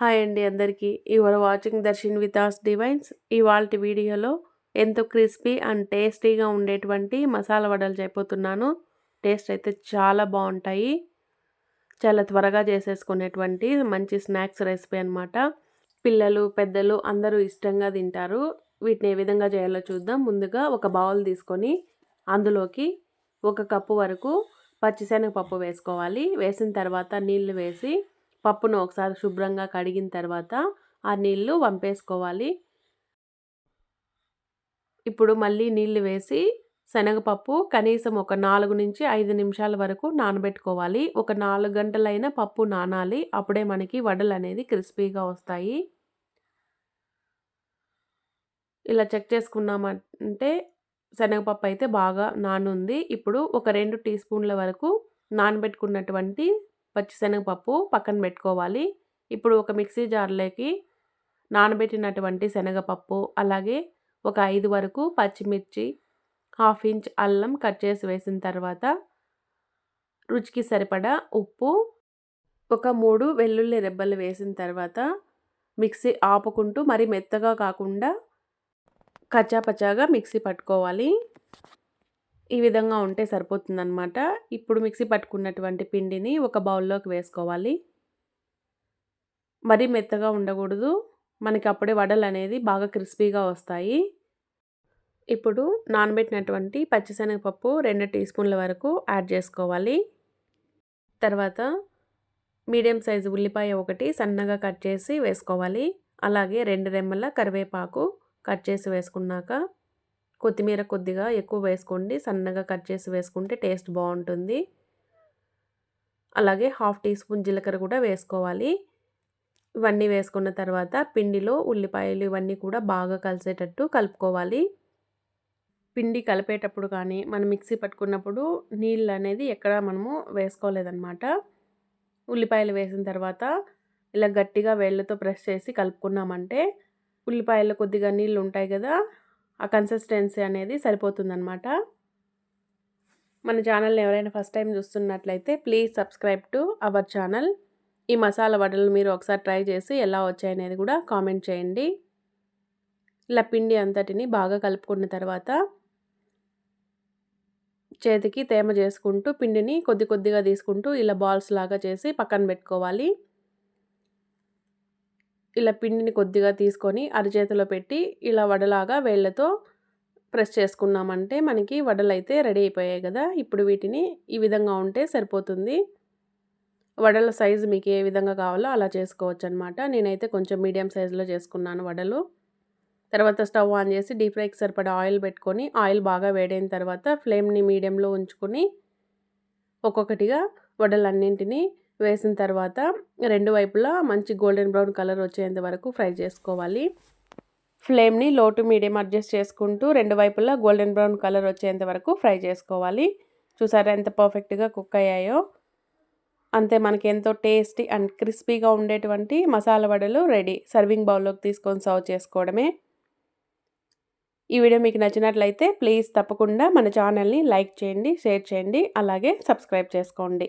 Hi అండి అందరికీ. Your watching Darshan as divines. ఇవాళ వీడియోలో ఎంతో క్రిస్పీ అండ్ టేస్టీగా ఉండేటువంటి మసాలా వడలు చేయబోతున్నాను. టేస్ట్ అయితే చాలా బాగుంటాయి. చాలా త్వరగా చేసేసుకునేటువంటి మంచి స్నాక్స్ రెసిపీ అనమాట పిల్లలు పెద్దలు అందరూ ఇష్టంగా తింటారు. వీటిని ఏ విధంగా చేయాలో చూద్దాం. ముందుగా ఒక బౌల్ తీసుకొని అందులోకి ఒక కప్పు వరకు పచ్చిశనగపప్పు వేసుకోవాలి. వేసిన తర్వాత నీళ్ళు వేసి పప్పును ఒకసారి శుభ్రంగా కడిగిన తర్వాత ఆ నీళ్ళు వంపేసుకోవాలి. ఇప్పుడు మళ్ళీ నీళ్ళు వేసి శనగపప్పు కనీసం ఒక నాలుగు నుంచి ఐదు నిమిషాల వరకు నానబెట్టుకోవాలి. ఒక నాలుగు గంటలైన పప్పు నానాలి. అప్పుడే మనకి వడలు అనేది క్రిస్పీగా వస్తాయి. ఇలా చెక్ చేసుకున్నామంటే శనగపప్పు అయితే బాగా నానుంది. ఇప్పుడు ఒక రెండు టీ స్పూన్ల వరకు నానబెట్టుకున్నటువంటి పచ్చిశనగపప్పు పక్కన పెట్టుకోవాలి. ఇప్పుడు ఒక మిక్సీ జార్లోకి నానబెట్టినటువంటి శనగపప్పు అలాగే ఒక ఐదు వరకు పచ్చిమిర్చి హాఫ్ ఇంచ్ అల్లం కట్ చేసి వేసిన తర్వాత రుచికి సరిపడా ఉప్పు ఒక మూడు వెల్లుల్లి రెబ్బలు వేసిన తర్వాత మిక్సీ ఆపుకుంటూ మరి మెత్తగా కాకుండా కచ్చాపచ్చాగా మిక్సీ పట్టుకోవాలి. ఈ విధంగా ఉంటే సరిపోతుందనమాట ఇప్పుడు మిక్సీ పట్టుకున్నటువంటి పిండిని ఒక బౌల్లోకి వేసుకోవాలి. మరీ మెత్తగా ఉండకూడదు. మనకి అప్పుడే వడలు అనేది బాగా క్రిస్పీగా వస్తాయి. ఇప్పుడు నానబెట్టినటువంటి పచ్చిశనగపప్పు రెండు టీ స్పూన్ల వరకు యాడ్ చేసుకోవాలి. తర్వాత మీడియం సైజు ఉల్లిపాయ ఒకటి సన్నగా కట్ చేసి వేసుకోవాలి. అలాగే రెండు రెమ్మల కరివేపాకు కట్ చేసి వేసుకున్నాక కొత్తిమీర కొద్దిగా ఎక్కువ వేసుకోండి. సన్నగా కట్ చేసి వేసుకుంటే టేస్ట్ బాగుంటుంది. అలాగే హాఫ్ టీ స్పూన్ జీలకర్ర కూడా వేసుకోవాలి. ఇవన్నీ వేసుకున్న తర్వాత పిండిలో ఉల్లిపాయలు ఇవన్నీ కూడా బాగా కలిసేటట్టు కలుపుకోవాలి. పిండి కలిపేటప్పుడు కానీ మనం మిక్సీ పట్టుకున్నప్పుడు నీళ్ళు అనేది ఎక్కడ మనము వేసుకోలేదన్నమాట. ఉల్లిపాయలు వేసిన తర్వాత ఇలా గట్టిగా వేళ్ళతో ప్రెస్ చేసి కలుపుకున్నామంటే ఉల్లిపాయలు కొద్దిగా నీళ్ళు ఉంటాయి కదా ఆ కన్సిస్టెన్సీ అనేది సరిపోతుందనమాట మన ఛానల్ని ఎవరైనా ఫస్ట్ టైం చూస్తున్నట్లయితే please subscribe to our channel ఈ మసాలా వడలు మీరు ఒకసారి ట్రై చేసి ఎలా వచ్చాయనేది కూడా కామెంట్ చేయండి. ఇలా పిండి అంతటిని బాగా కలుపుకున్న తర్వాత చేతికి తేమ చేసుకుంటూ పిండిని కొద్ది కొద్దిగా తీసుకుంటూ ఇలా బాల్స్ లాగా చేసి పక్కన పెట్టుకోవాలి. ఇలా పిండిని కొద్దిగా తీసుకొని అరిచేతిలో పెట్టి ఇలా వడలాగా వేళ్ళతో ప్రెస్ చేసుకున్నామంటే మనకి వడలు అయితే రెడీ అయిపోయాయి కదా. ఇప్పుడు వీటిని ఈ విధంగా ఉంటే సరిపోతుంది. వడల సైజు మీకు ఏ విధంగా కావాలో అలా చేసుకోవచ్చు అనమాట నేనైతే కొంచెం మీడియం సైజులో చేసుకున్నాను వడలు. తర్వాత స్టవ్ ఆన్ చేసి డీప్ ఫ్రైకి సరిపడా ఆయిల్ పెట్టుకొని ఆయిల్ బాగా వేడైన తర్వాత ఫ్లేమ్ని మీడియంలో ఉంచుకొని ఒక్కొక్కటిగా వడలన్నింటినీ వేసిన తర్వాత రెండు వైపులా మంచి గోల్డెన్ బ్రౌన్ కలర్ వచ్చేంత వరకు ఫ్రై చేసుకోవాలి. ఫ్లేమ్ని లో టు మీడియం అడ్జస్ట్ చేసుకుంటూ రెండు వైపులా గోల్డెన్ బ్రౌన్ కలర్ వచ్చేంత వరకు ఫ్రై చేసుకోవాలి. చూసారా ఎంత పర్ఫెక్ట్గా కుక్ అయ్యాయో. అంతే మనకి ఎంతో టేస్టీ అండ్ క్రిస్పీగా ఉండేటువంటి మసాలా వడలు రెడీ. సర్వింగ్ బౌల్లోకి తీసుకొని సర్వ్ చేసుకోవడమే. ఈ వీడియో మీకు నచ్చినట్లయితే ప్లీజ్ తప్పకుండా మన ఛానల్ని లైక్ చేయండి షేర్ చేయండి అలాగే సబ్స్క్రైబ్ చేసుకోండి.